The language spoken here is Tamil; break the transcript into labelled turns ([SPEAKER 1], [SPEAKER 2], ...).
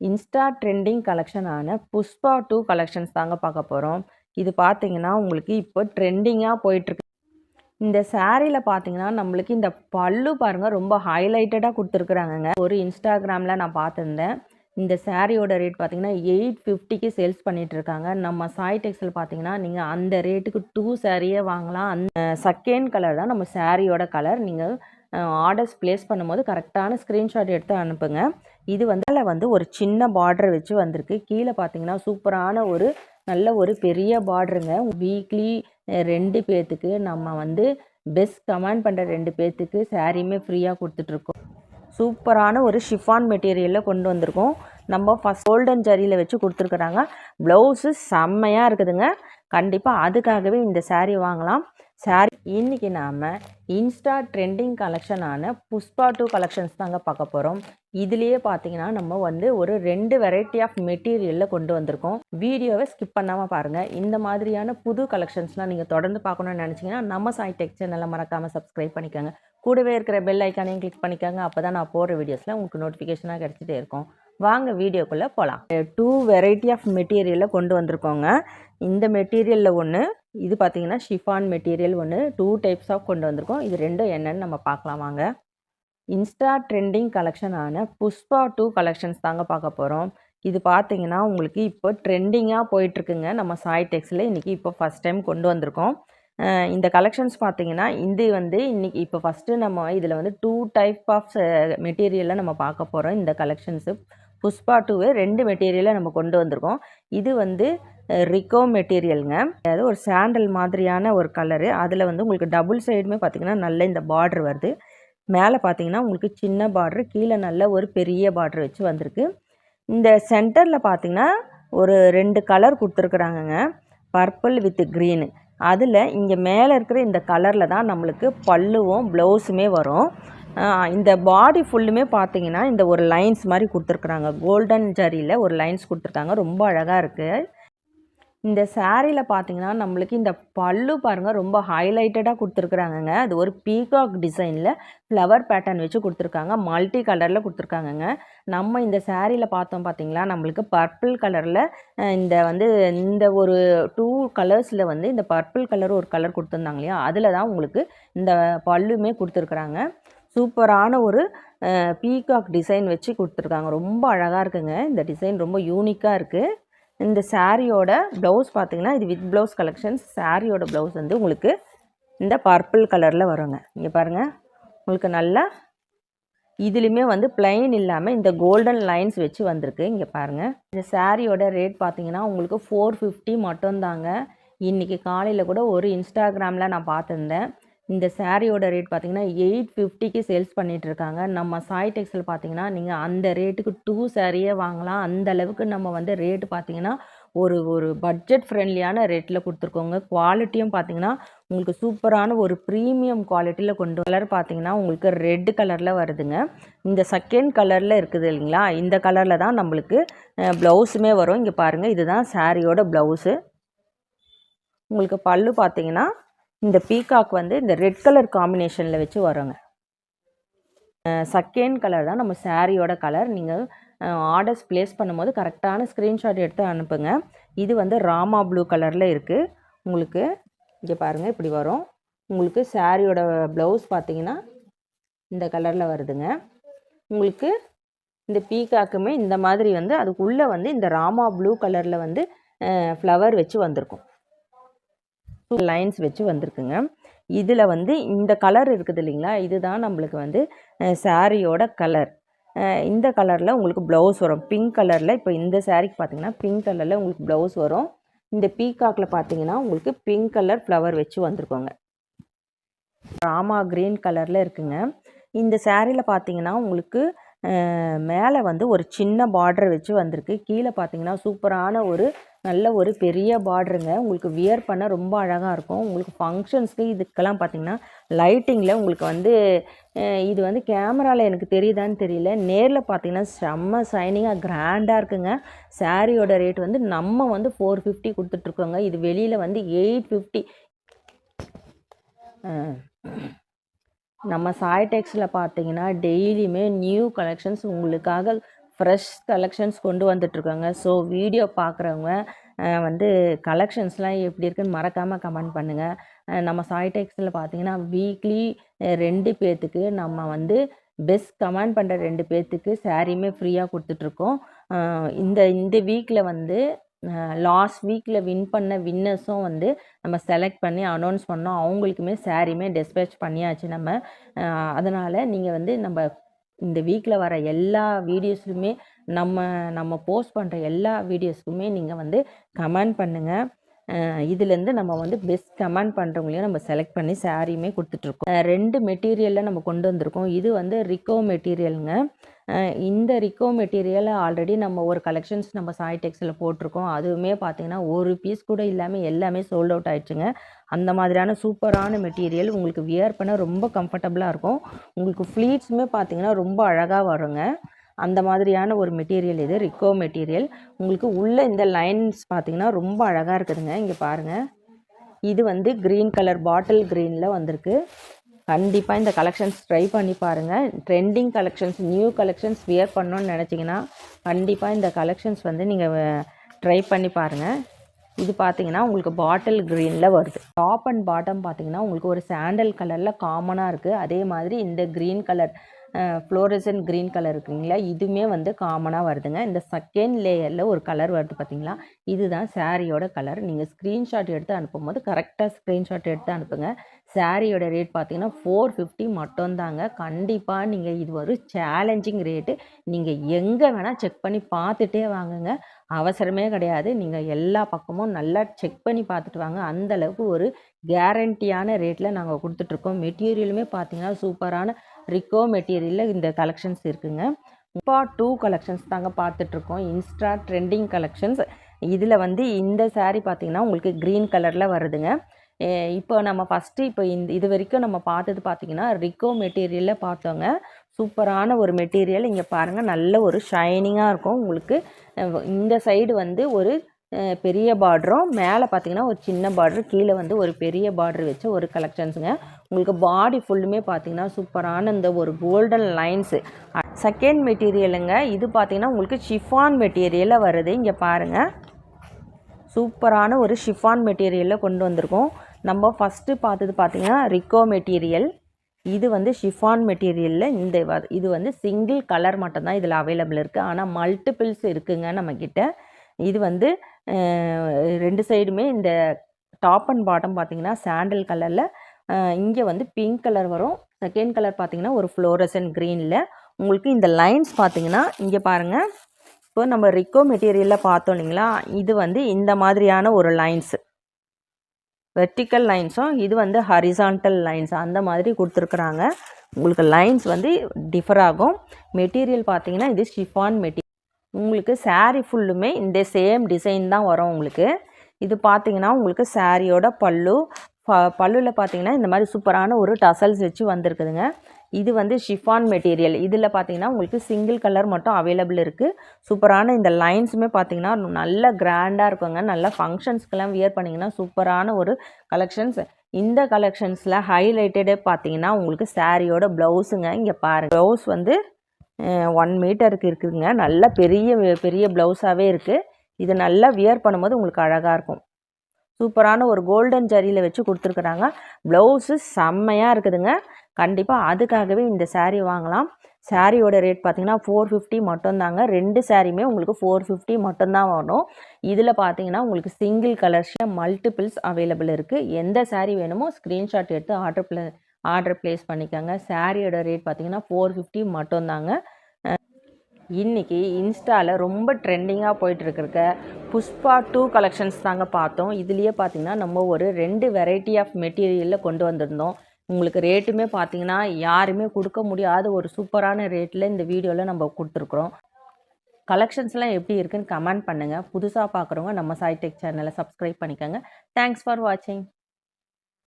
[SPEAKER 1] இன்ஸ்டா ட்ரெண்டிங் கலெக்ஷனான புஷ்பா டூ கலெக்ஷன்ஸ் தாங்க பார்க்க போகிறோம் இது பார்த்தீங்கன்னா உங்களுக்கு இப்போ ட்ரெண்டிங்காக போயிட்டுருக்கு. இந்த சாரியில் பார்த்தீங்கன்னா நம்மளுக்கு இந்த பல்லு பாருங்கள் ரொம்ப ஹைலைட்டடாக கொடுத்துருக்குறாங்கங்க. ஒரு இன்ஸ்டாகிராமில் நான் பார்த்துருந்தேன். இந்த சாரியோட ரேட் பார்த்தீங்கன்னா எயிட் ஃபிஃப்டிக்கு சேல்ஸ் பண்ணிகிட்ருக்காங்க இருக்காங்க நம்ம சாய் டெக்ஸில் பார்த்தீங்கன்னா நீங்கள் அந்த ரேட்டுக்கு டூ சாரியே வாங்கலாம். அந்த செகண்ட் கலர் தான் நம்ம சாரியோட கலர் நீங்கள் ஆர்டர்ஸ் ப்ளேஸ் பண்ணும்போது கரெக்டான ஸ்க்ரீன்ஷாட் எடுத்து அனுப்புங்க. இது வந்து அதில் வந்து ஒரு சின்ன பார்டர் வச்சு வந்திருக்கு. கீழே பார்த்தீங்கன்னா சூப்பரான ஒரு நல்ல ஒரு பெரிய பார்டருங்க வீக்லி ரெண்டு பேர்த்துக்கு நம்ம வந்து பெஸ்ட் கமெண்ட் பண்ணுற ரெண்டு பேர்த்துக்கு சாரியுமே ஃப்ரீயாக கொடுத்துட்ருக்கோம். சூப்பரான ஒரு ஷிஃபான் மெட்டீரியலில் கொண்டு வந்திருக்கோம். நம்ம ஃபஸ்ட் கோல்டன் ஜரியில் வச்சு கொடுத்துருக்குறாங்க. ப்ளவுஸு செம்மையாக இருக்குதுங்க. கண்டிப்பாக அதுக்காகவே இந்த சாரீ வாங்கலாம். சாரி இன்றைக்கி நாம் இன்ஸ்டா ட்ரெண்டிங் கலெக்ஷனான புஷ்பா டூ கலெக்ஷன்ஸ் தாங்க பார்க்க போகிறோம் இதுலேயே பார்த்தீங்கன்னா நம்ம வந்து ஒரு ரெண்டு வெரைட்டி ஆஃப் மெட்டீரியலில் கொண்டு வந்திருக்கோம். வீடியோவை ஸ்கிப் பண்ணாமல் பாருங்கள் இந்த மாதிரியான புது கலெக்ஷன்ஸ்லாம் நீங்கள் தொடர்ந்து பார்க்கணும்னு நினச்சிங்கன்னா நம்ம சாய் டெக் சேனலை மறக்காமல் சப்ஸ்கிரைப் பண்ணிக்கோங்க. கூடவே இருக்கிற பெல் ஐக்கானையும் கிளிக் பண்ணிக்கோங்க. அப்போ தான் நான் போடுற வீடியோஸில் உங்களுக்கு நோட்டிஃபிகேஷனாக கிடச்சிட்டே இருக்கும். வாங்க வீடியோக்குள்ளே போகலாம் டூ வெரைட்டி ஆஃப் மெட்டீரியலில் கொண்டு வந்திருக்கோங்க. இந்த மெட்டீரியலில் ஒன்று இது பார்த்திங்கன்னா ஷிஃபான் மெட்டீரியல் ஒன்று டூ டைப்ஸ் ஆஃப் கொண்டு வந்திருக்கோம். இது ரெண்டும் என்னன்னு நம்ம பார்க்கலாம் வாங்க. இன்ஸ்டா ட்ரெண்டிங் கலெக்ஷனான புஷ்பா டூ கலெக்ஷன்ஸ் தாங்க பார்க்க போகிறோம் இது பார்த்திங்கன்னா உங்களுக்கு இப்போ ட்ரெண்டிங்காக போயிட்டுருக்குங்க. நம்ம சாய் டெக்ஸில் இன்றைக்கி இப்போ ஃபஸ்ட் டைம் கொண்டு வந்திருக்கோம். இந்த கலெக்ஷன்ஸ் பார்த்திங்கன்னா இது வந்து இன்றைக்கி இப்போ ஃபஸ்ட்டு நம்ம இதில் வந்து டூ டைப் ஆஃப் மெட்டீரியலில் நம்ம பார்க்க போகிறோம் இந்த கலெக்ஷன்ஸு புஷ்பா டூவே ரெண்டு மெட்டீரியலை நம்ம கொண்டு வந்திருக்கோம். இது வந்து ரிக்கோ மெட்டீரியலுங்க அதாவது ஒரு சாண்டல் மாதிரியான ஒரு கலரு அதில் வந்து உங்களுக்கு டபுள் சைடுமே பார்த்தீங்கன்னா நல்ல இந்த பார்ட்ரு வருது. மேலே பார்த்தீங்கன்னா உங்களுக்கு சின்ன பார்ட்ரு கீழே நல்ல ஒரு பெரிய பார்ட்ரு வச்சு வந்திருக்கு. இந்த சென்டரில் பார்த்தீங்கன்னா ஒரு ரெண்டு கலர் கொடுத்துருக்குறாங்கங்க பர்பிள் வித் க்ரீனு அதில் இங்கே மேலே இருக்கிற இந்த கலரில் தான் நம்மளுக்கு பல்லுவும் ப்ளவுஸுமே வரும். இந்த பாடி ஃபுல்லுமே பார்த்தீங்கன்னா இந்த ஒரு லைன்ஸ் மாதிரி கொடுத்துருக்குறாங்க. கோல்டன் ஜரியில் ஒரு லைன்ஸ் கொடுத்துருக்காங்க. ரொம்ப அழகாக இருக்குது இந்த சாரியில் பார்த்தீங்கன்னா நம்மளுக்கு இந்த பல்லு பாருங்கள் ரொம்ப ஹைலைட்டடாக கொடுத்துருக்குறாங்கங்க. அது ஒரு பீகாக் டிசைனில் ஃப்ளவர் பேட்டர்ன் வச்சு கொடுத்துருக்காங்க. மல்டி கலரில் கொடுத்துருக்காங்கங்க. நம்ம இந்த சாரியில் பார்த்தோம் பார்த்தீங்களா நம்மளுக்கு பர்பிள் கலரில் இந்த வந்து இந்த ஒரு டூ கலர்ஸில் வந்து இந்த பர்பிள் கலர் ஒரு கலர் கொடுத்துருந்தாங்க இல்லையா? அதில் தான் உங்களுக்கு இந்த பல்லுமே கொடுத்துருக்குறாங்க. சூப்பரான ஒரு பீகாக் டிசைன் வச்சு கொடுத்துருக்காங்க. ரொம்ப அழகாக இருக்குங்க. இந்த டிசைன் ரொம்ப யூனிக்காக இருக்குது இந்த சாரியோட ப்ளவுஸ் பார்த்தீங்கன்னா இது வித் ப்ளவுஸ் கலெக்ஷன்ஸ் சாரியோட ப்ளவுஸ் வந்து உங்களுக்கு இந்த பர்பிள் கலரில் வருங்க. இங்கே பாருங்கள் உங்களுக்கு நல்லா இதுலேயுமே வந்து பிளைன் இல்லாமல் இந்த கோல்டன் லைன்ஸ் வச்சு வந்திருக்கு. இங்கே பாருங்கள் இந்த சாரியோட ரேட் பார்த்தீங்கன்னா உங்களுக்கு ஃபோர் ஃபிஃப்டி மட்டும்தாங்க. இன்றைக்கி காலையில் கூட ஒரு இன்ஸ்டாகிராமில் நான் பார்த்துருந்தேன். இந்த சாரியோட ரேட் பார்த்தீங்கன்னா எயிட் ஃபிஃப்டிக்கு சேல்ஸ் பண்ணிகிட்ருக்காங்க இருக்காங்க நம்ம சாய் டெக்ஸில் பார்த்தீங்கன்னா நீங்கள் அந்த ரேட்டுக்கு டூ சாரியே வாங்கலாம். அந்த அளவுக்கு நம்ம வந்து ரேட்டு பார்த்தீங்கன்னா ஒரு ஒரு பட்ஜெட் ஃப்ரெண்ட்லியான ரேட்டில் கொடுத்துருக்கோங்க. குவாலிட்டியும் பார்த்தீங்கன்னா உங்களுக்கு சூப்பரான ஒரு ப்ரீமியம் குவாலிட்டியில் கொண்டு கலர் பார்த்தீங்கன்னா உங்களுக்கு ரெட் கலரில் வருதுங்க. இந்த செகண்ட் கலரில் இருக்குது இல்லைங்களா? இந்த கலரில் தான் நம்மளுக்கு ப்ளவுஸுமே வரும். இங்கே பாருங்கள் இதுதான் சாரியோட ப்ளவுஸு. உங்களுக்கு பல்லு பார்த்தீங்கன்னா இந்த பீகாக் வந்து இந்த ரெட் கலர் காம்பினேஷனில் வச்சு வருங்க. செகண்ட் கலர் தான் நம்ம சாரியோட கலர் நீங்கள் ஆர்டர்ஸ் ப்ளேஸ் பண்ணும்போது கரெக்டான ஸ்க்ரீன்ஷாட் எடுத்து அனுப்புங்க. இது வந்து ராமா ப்ளூ கலரில் இருக்குது உங்களுக்கு இங்கே பாருங்கள் இப்படி வரும். உங்களுக்கு சாரியோட ப்ளவுஸ் பார்த்தீங்கன்னா இந்த கலரில் வருதுங்க. உங்களுக்கு இந்த பீகாக்குமே இந்த மாதிரி வந்து அதுக்குள்ளே வந்து இந்த ராமா ப்ளூ கலரில் வந்து ஃப்ளவர் வச்சு வந்திருக்கும். லைன்ஸ் வச்சு வந்திருக்குங்க. இதில் வந்து இந்த கலர் இருக்குது இல்லைங்களா? இதுதான் நம்மளுக்கு வந்து சாரியோட கலர் இந்த கலரில் உங்களுக்கு ப்ளவுஸ் வரும். பிங்க் கலரில் இப்போ இந்த சாரீக்கு பார்த்தீங்கன்னா பிங்க் கலரில் உங்களுக்கு ப்ளவுஸ் வரும். இந்த பீகாக்கில் பார்த்தீங்கன்னா உங்களுக்கு பிங்க் கலர் ஃப்ளவர் வச்சு வந்திருக்கோங்க. ராமா க்ரீன் கலரில் இருக்குங்க. இந்த சாரியில் பார்த்தீங்கன்னா உங்களுக்கு மேலே வந்து ஒரு சின்ன பார்டர் வச்சு வந்திருக்கு. கீழே பார்த்தீங்கன்னா சூப்பரான ஒரு நல்ல ஒரு பெரிய பார்டருங்க. உங்களுக்கு வியர் பண்ண ரொம்ப அழகாக இருக்கும். உங்களுக்கு ஃபங்க்ஷன்ஸ்க்கு இதுக்கெல்லாம் பார்த்திங்கன்னா லைட்டிங்கில் உங்களுக்கு வந்து இது வந்து கேமராவில் எனக்கு தெரியுதான்னு தெரியல. நேரில் பார்த்தீங்கன்னா செம்ம சைனிங்காக கிராண்டாக இருக்குங்க. சாரியோட ரேட் வந்து நம்ம வந்து ஃபோர் ஃபிஃப்டி கொடுத்துட்ருக்கோங்க. இது வெளியில் வந்து எயிட் ஃபிஃப்டி நம்ம சாய்டெக்ஸில் பார்த்தீங்கன்னா டெய்லியுமே நியூ கலெக்ஷன்ஸ் உங்களுக்காக ஃப்ரெஷ் கலெக்ஷன்ஸ் கொண்டு வந்துட்ருக்காங்க ஸோ வீடியோ பார்க்குறவங்க வந்து கலெக்ஷன்ஸ்லாம் எப்படி இருக்குன்னு மறக்காமல் கமெண்ட் பண்ணுங்கள் நம்ம சாய்டெக்ஸில் பார்த்தீங்கன்னா வீக்லி ரெண்டு பேர்த்துக்கு நம்ம வந்து பெஸ்ட் கமெண்ட் பண்ணுற ரெண்டு பேர்த்துக்கு சாரியுமே ஃப்ரீயாக கொடுத்துட்ருக்கோம் இந்த இந்த வீக்கில் வந்து லாஸ்ட் வீக்கில் வின் பண்ண வின்னர்ஸும் வந்து நம்ம செலக்ட் பண்ணி அனௌன்ஸ் பண்ணோம். அவங்களுக்குமே சாரியுமே டிஸ்பேச் பண்ணியாச்சு நம்ம. அதனால் நீங்கள் வந்து நம்ம இந்த வீக்கில் வர எல்லா வீடியோஸுமே நம்ம நம்ம போஸ்ட் பண்ணுற எல்லா வீடியோஸ்க்குமே நீங்கள் வந்து கமெண்ட் பண்ணுங்கள் இதுலேருந்து நம்ம வந்து பெஸ்ட் கமெண்ட் பண்ணுறவங்களையும் நம்ம செலக்ட் பண்ணி சாரியுமே கொடுத்துட்ருக்கோம் ரெண்டு மெட்டீரியலில் நம்ம கொண்டு வந்திருக்கோம். இது வந்து ரிக்கோ மெட்டீரியலுங்க. இந்த ரிக்கோ மெட்டீரியலை ஆல்ரெடி நம்ம ஒரு கலெக்ஷன்ஸ் நம்ம சாய் டெக்ஸில் போட்டிருக்கோம். அதுவுமே பார்த்திங்கன்னா ஒரு பீஸ் கூட இல்லாமல் எல்லாமே சோல்ட் அவுட் ஆயிடுச்சுங்க. அந்த மாதிரியான சூப்பரான மெட்டீரியல் உங்களுக்கு வியர் பண்ண ரொம்ப கம்ஃபர்டபுளாக இருக்கும். உங்களுக்கு ஃப்ளீட்ஸுமே பார்த்திங்கன்னா ரொம்ப அழகாக வருங்க. அந்த மாதிரியான ஒரு மெட்டீரியல் இது ரிக்கோ மெட்டீரியல் உங்களுக்கு உள்ள இந்த லைன்ஸ் பார்த்திங்கன்னா ரொம்ப அழகாக இருக்குதுங்க. இங்கே பாருங்கள் இது வந்து க்ரீன் கலர் பாட்டில் க்ரீனில் வந்திருக்கு. கண்டிப்பாக இந்த கலெக்ஷன்ஸ் ட்ரை பண்ணி பாருங்கள் trending collections new collections wear பண்ணணுன்னு நினச்சிங்கன்னா கண்டிப்பாக இந்த கலெக்ஷன்ஸ் வந்து நீங்கள் ட்ரை பண்ணி பாருங்கள் இது பார்த்தீங்கன்னா உங்களுக்கு பாட்டில் க்ரீனில் வருது. டாப் அண்ட் பாட்டம் பார்த்தீங்கன்னா உங்களுக்கு ஒரு சாண்டல் கலரில் காமனாக இருக்குது அதே மாதிரி இந்த green colour fluorescent green colour இருக்குங்களா? இதுவுமே வந்து காமனாக வருதுங்க. இந்த செகண்ட் லேயரில் ஒரு கலர் வருது பார்த்தீங்களா இதுதான் சாரியோட கலர் நீங்கள் ஸ்க்ரீன்ஷாட் எடுத்து அனுப்பும் போது கரெக்டாக ஸ்க்ரீன்ஷாட் எடுத்து அனுப்புங்க. சாரியோட ரேட் பார்த்தீங்கன்னா ஃபோர் ஃபிஃப்டி மட்டும்தாங்க. கண்டிப்பாக நீங்கள் இது ஒரு சேலஞ்சிங் ரேட்டு நீங்கள் எங்கே வேணால் செக் பண்ணி பார்த்துட்டே வாங்குங்க. அவசரமே கிடையாது. நீங்கள் எல்லா பக்கமும் நல்லா செக் பண்ணி பார்த்துட்டு வாங்க. அந்தளவுக்கு ஒரு கேரண்டியான ரேட்டில் நாங்கள் கொடுத்துட்ருக்கோம் மெட்டீரியலுமே பார்த்தீங்கன்னா சூப்பரான ரிக்கோ மெட்டீரியலில் இந்த கலெக்ஷன்ஸ் இருக்குங்க. இப்போ டூ கலெக்ஷன்ஸ் தாங்க பார்த்துட்ருக்கோம் இன்ஸ்டா ட்ரெண்டிங் கலெக்ஷன்ஸ் இதில் வந்து இந்த சாரீ பார்த்திங்கன்னா உங்களுக்கு க்ரீன் கலரில் வருதுங்க. இப்போ நம்ம ஃபஸ்ட்டு இப்போ இந்த இது வரைக்கும் நம்ம பார்த்தது பார்த்திங்கன்னா ரிக்கோ மெட்டீரியலில் பார்த்தோங்க. சூப்பரான ஒரு மெட்டீரியல். இங்கே பாருங்கள் நல்ல ஒரு ஷைனிங்காக இருக்கும். உங்களுக்கு இந்த சைடு வந்து ஒரு பெரிய பார்டரும் மேலே பார்த்தீங்கன்னா ஒரு சின்ன பார்டர் கீழே வந்து ஒரு பெரிய பார்டர் வச்ச ஒரு கலெக்ஷன்ஸுங்க உங்களுக்கு பாடி ஃபுல்லுமே பார்த்தீங்கன்னா சூப்பரான இந்த ஒரு கோல்டன் லைன்ஸு செகண்ட் மெட்டீரியலுங்க இது பார்த்தீங்கன்னா உங்களுக்கு ஷிஃபான் மெட்டீரியலில் வருது. இங்கே பாருங்கள் சூப்பரான ஒரு ஷிஃபான் மெட்டீரியலில் கொண்டு வந்திருக்கோம். நம்ம ஃபஸ்ட்டு பார்த்தது பார்த்திங்கன்னா ரிக்கோ மெட்டீரியல் இது வந்து ஷிஃபான் மெட்டீரியலில் இந்த இது வந்து சிங்கிள் கலர் மட்டும்தான் இதில் அவைலபிள் இருக்குது ஆனால் மல்டிபிள்ஸ் இருக்குங்க நம்மக்கிட்ட இது வந்து ரெண்டு சைடுமே இந்த டாப் அண்ட் பாட்டம் பார்த்தீங்கன்னா சாண்டில் கலரில் இங்கே வந்து பிங்க் கலர் வரும். செகண்ட் கலர் பார்த்திங்கன்னா ஒரு ஃப்ளோரசன் க்ரீனில் உங்களுக்கு இந்த லைன்ஸ் பார்த்தீங்கன்னா இங்கே பாருங்கள் இப்போ நம்ம ரிக்கோ மெட்டீரியலில் பார்த்தோம் இல்லைங்களா? இது வந்து இந்த மாதிரியான ஒரு லைன்ஸு வெர்டிக்கல் லைன்ஸும் இது வந்து ஹரிசான்டல் லைன்ஸ் அந்த மாதிரி கொடுத்துருக்குறாங்க. உங்களுக்கு லைன்ஸ் வந்து டிஃபர் ஆகும். மெட்டீரியல் பார்த்தீங்கன்னா இது ஷிஃபான் மெட்டீரியல். உங்களுக்கு சாரீ ஃபுல்லுமே இந்த சேம் டிசைன் தான் வரும் உங்களுக்கு. இது பார்த்தீங்கன்னா உங்களுக்கு சாரியோட பல்லு ப பல்லுவில் பார்த்தீங்கன்னா இந்த மாதிரி சூப்பரான ஒரு டசல்ஸ் வச்சு வந்திருக்குதுங்க. இது வந்து ஷிஃபான் மெட்டீரியல் இதில் பார்த்தீங்கன்னா உங்களுக்கு சிங்கிள் கலர் மட்டும் அவைலபிள் இருக்குது சூப்பரான இந்த லைன்ஸுமே பார்த்தீங்கன்னா நல்ல கிராண்டாக இருக்குங்க. நல்ல ஃபங்க்ஷன்ஸ்க்கெல்லாம் வியர் பண்ணிங்கன்னா சூப்பரான ஒரு கலெக்ஷன்ஸ் இந்த கலெக்ஷன்ஸில் ஹைலைட்டடே பார்த்தீங்கன்னா உங்களுக்கு சாரியோட ப்ளவுஸுங்க இங்கே பாருங்கள் ப்ளவுஸ் வந்து ஒன் மீட்டருக்கு இருக்குதுங்க நல்ல பெரிய பெரிய ப்ளவுஸாகவே இருக்குது இது நல்லா வியர் பண்ணும்போது உங்களுக்கு அழகாக இருக்கும். சூப்பரான ஒரு கோல்டன் ஜரியில் வச்சு கொடுத்துருக்குறாங்க. ப்ளவுஸு செம்மையாக இருக்குதுங்க. கண்டிப்பாக அதுக்காகவே இந்த சேரீ வாங்கலாம். சாரியோட ரேட் பார்த்தீங்கன்னா ஃபோர் ஃபிஃப்டி மட்டும்தாங்க. ரெண்டு சாரியுமே உங்களுக்கு ஃபோர் ஃபிஃப்டி மட்டும்தான் வரும். இதில் பார்த்தீங்கன்னா உங்களுக்கு சிங்கிள் கலர்ஸ் மல்டிபிள்ஸ் அவைலபிள் இருக்குது எந்த சாரீ வேணுமோ ஸ்க்ரீன்ஷாட் எடுத்து ஆர்டர் ப்ளே ஆர்டர் ப்ளேஸ் பண்ணிக்கோங்க. சாரியோட ரேட் பார்த்தீங்கன்னா ஃபோர் ஃபிஃப்டி மட்டும்தாங்க. இன்றைக்கி இன்ஸ்டாவில் ரொம்ப ட்ரெண்டிங்காக போயிட்டுருக்க புஷ்பா டூ கலெக்ஷன்ஸ் தாங்க பார்த்தோம். இதுலேயே பார்த்திங்கன்னா நம்ம ஒரு ரெண்டு வெரைட்டி ஆஃப் மெட்டீரியலில் கொண்டு வந்திருந்தோம். உங்களுக்கு ரேட்டுமே பார்த்தீங்கன்னா யாருமே கொடுக்க முடியாத ஒரு சூப்பரான ரேட்டில் இந்த வீடியோவில் நம்ம கொடுத்துருக்குறோம். கலெக்ஷன்ஸ்லாம் எப்படி இருக்குன்னு கமெண்ட் பண்ணுங்கள் புதுசாக பார்க்குறவங்க நம்ம சாய்டெக் சேனலை சப்ஸ்கிரைப் பண்ணிக்கோங்க. தேங்க்ஸ் ஃபார் வாட்சிங்